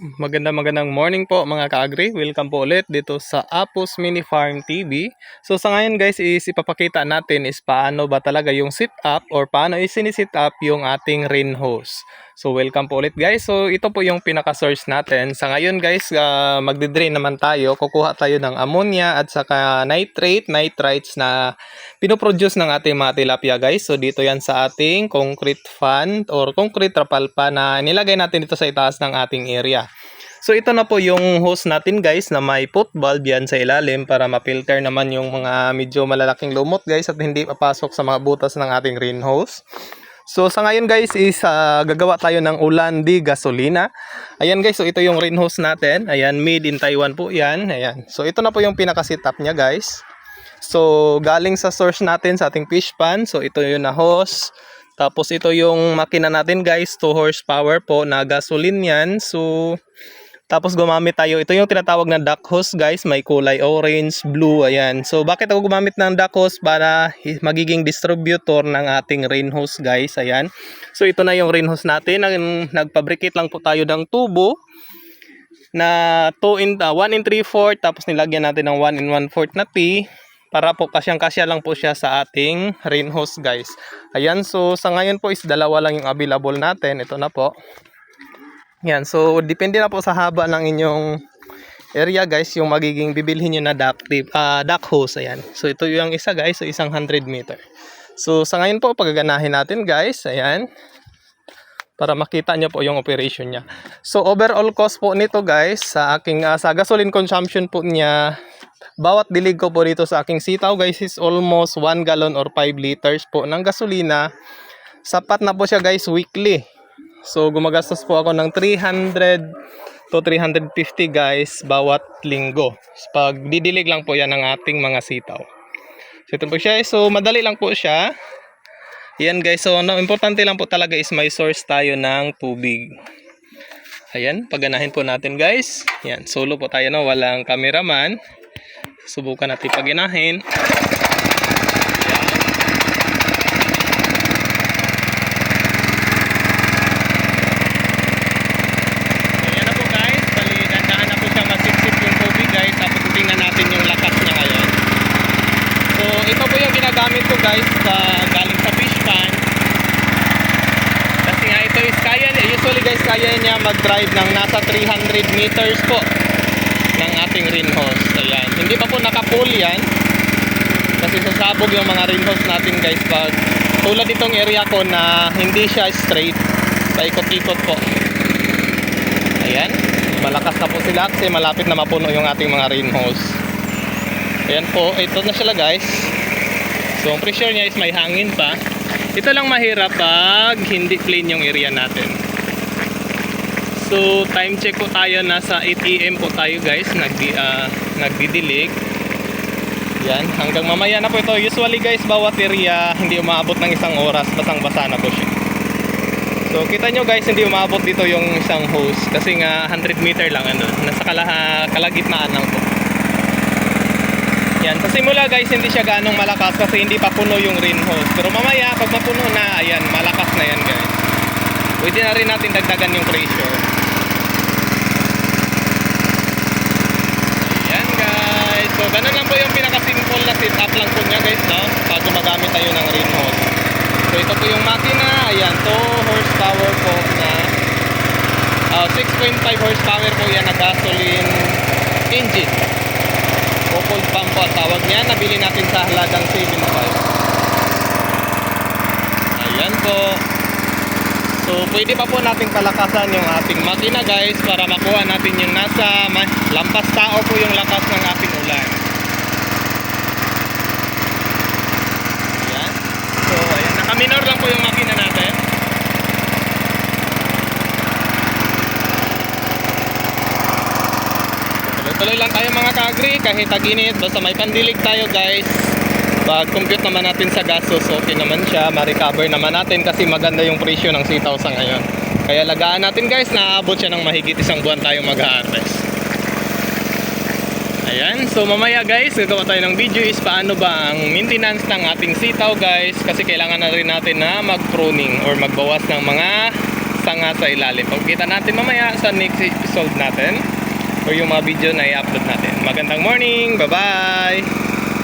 magandang magandang morning po mga ka-agri. Welcome po ulit dito sa Apos Mini Farm TV. So sa ngayon guys is ipapakita natin is paano ba talaga yung sit up or paano is sinisit up yung ating rain hose. So welcome po ulit guys. So ito po yung pinaka-source natin. Sa ngayon guys uh, magdi-drain naman tayo. Kukuha tayo ng ammonia at saka nitrate, nitrites na pinoproduce ng ating mga tilapia guys. So dito yan sa ating concrete fan or concrete trapalpa na nilagay natin dito sa itaas ng ating area. So ito na po yung hose natin guys na may put valve yan sa ilalim para ma-filter naman yung mga medyo malalaking lumot guys at hindi papasok sa mga butas ng ating rain hose. So sa ngayon guys is ah, gagawa tayo ng ulan di gasolina. Ayan guys, so ito yung rain hose natin. Ayan, made in Taiwan po yan. Ayan. So ito na po yung pinaka-setup niya guys. So galing sa source natin sa ating fish pan. So ito yung na hose. Tapos ito yung makina natin guys, 2 horsepower po na gasoline yan. So tapos gumamit tayo, ito yung tinatawag na duck hose guys, may kulay orange, blue, ayan. So bakit ako gumamit ng duck hose para magiging distributor ng ating rain hose guys, ayan. So ito na yung rain hose natin, Nag- nagpabricate lang po tayo ng tubo na 2 in, uh, 1 in 3 4 tapos nilagyan natin ng 1 in 1 4 na T para po kasyang-kasya lang po siya sa ating rain hose guys. Ayan, so sa ngayon po is dalawa lang yung available natin. Ito na po. Yan, so depende na po sa haba ng inyong area guys, yung magiging bibilhin nyo na duck, tip, ah, duck hose. Ayan. So ito yung isa guys, so isang 100 meter. So sa ngayon po, pagaganahin natin guys, ayan para makita nyo po yung operation niya. So overall cost po nito guys sa aking ah, sa gasoline consumption po niya bawat dilig ko po dito sa aking sitaw guys is almost 1 gallon or 5 liters po ng gasolina. Sapat na po siya guys weekly. So gumagastos po ako ng 300 to 350 guys bawat linggo. Pag didilig lang po yan ng ating mga sitaw. So ito po siya. So madali lang po siya. Yan guys, so no, importante lang po talaga is may source tayo ng tubig. Ayan, paganahin po natin guys. Yan, solo po tayo no, walang cameraman. Subukan natin paginahin. Ayan na po guys, bali dandahan na po siya masipsip yung tubig guys. Tapos tingnan natin yung lakas niya ngayon. So ito po yung ginagamit ko guys sa galing sa fish pan. Kasi nga ito is usually guys kaya niya mag-drive ng nasa 300 meters po ng ating hose. Ayan. Hindi pa po naka-full yan. Kasi sasabog yung mga hose natin guys pag tulad itong area ko na hindi siya straight paikot-ikot po. Ayan. Malakas na po sila kasi malapit na mapuno yung ating mga rain hose. Ayan po, ito na sila guys. So, ang pressure niya is may hangin pa. Ito lang mahirap pag hindi clean yung area natin. So, time check po tayo. Nasa 8 AM po tayo guys. Nagdi, ah, nagdidilig. Yan, hanggang mamaya na po ito. Usually guys, bawat area hindi umabot ng isang oras. Basang-basa na po siya. So, kita nyo guys, hindi umabot dito yung isang hose. Kasi nga 100 meter lang ano. Nasa kalaha, kalagitnaan lang po. Yan, sa simula guys, hindi siya ganong malakas kasi hindi pa puno yung rain hose. Pero mamaya, pag mapuno na, ayan, malakas na yan guys. Pwede na rin natin dagdagan yung pressure. Ayan guys. So, ganun lang po yung pinaka-simple na setup lang po niya guys, no? Pag gumagamit tayo ng rain hose. So, ito po yung makina. Ayan, 2 horsepower po na ah, 6.5 horsepower po yan na gasoline engine. Coupled pump po tawag niya. Nabili natin sa halagang 75. Ayan po. So, pwede pa po natin palakasan yung ating makina guys para makuha natin yung nasa lampas tao po yung lakas ng ating ulan. Ayan. So, ayan. Naka-minor lang po yung makina natin. Tuloy-tuloy lang tayo mga ka-agri kahit taginit basta may pandilig tayo guys. Pag compute naman natin sa gastos okay naman siya, ma-recover naman natin kasi maganda yung presyo ng sitaw sa ngayon. Kaya lagaan natin guys, naaabot siya ng mahigit isang buwan tayo mag-harvest. Ayan, so mamaya guys, gagawa tayo ng video is paano ba ang maintenance ng ating sitaw guys kasi kailangan na rin natin na mag-pruning or magbawas ng mga sanga sa ilalim. Pagkita natin mamaya sa next episode natin o yung mga video na i-upload natin. Magandang morning! Bye-bye!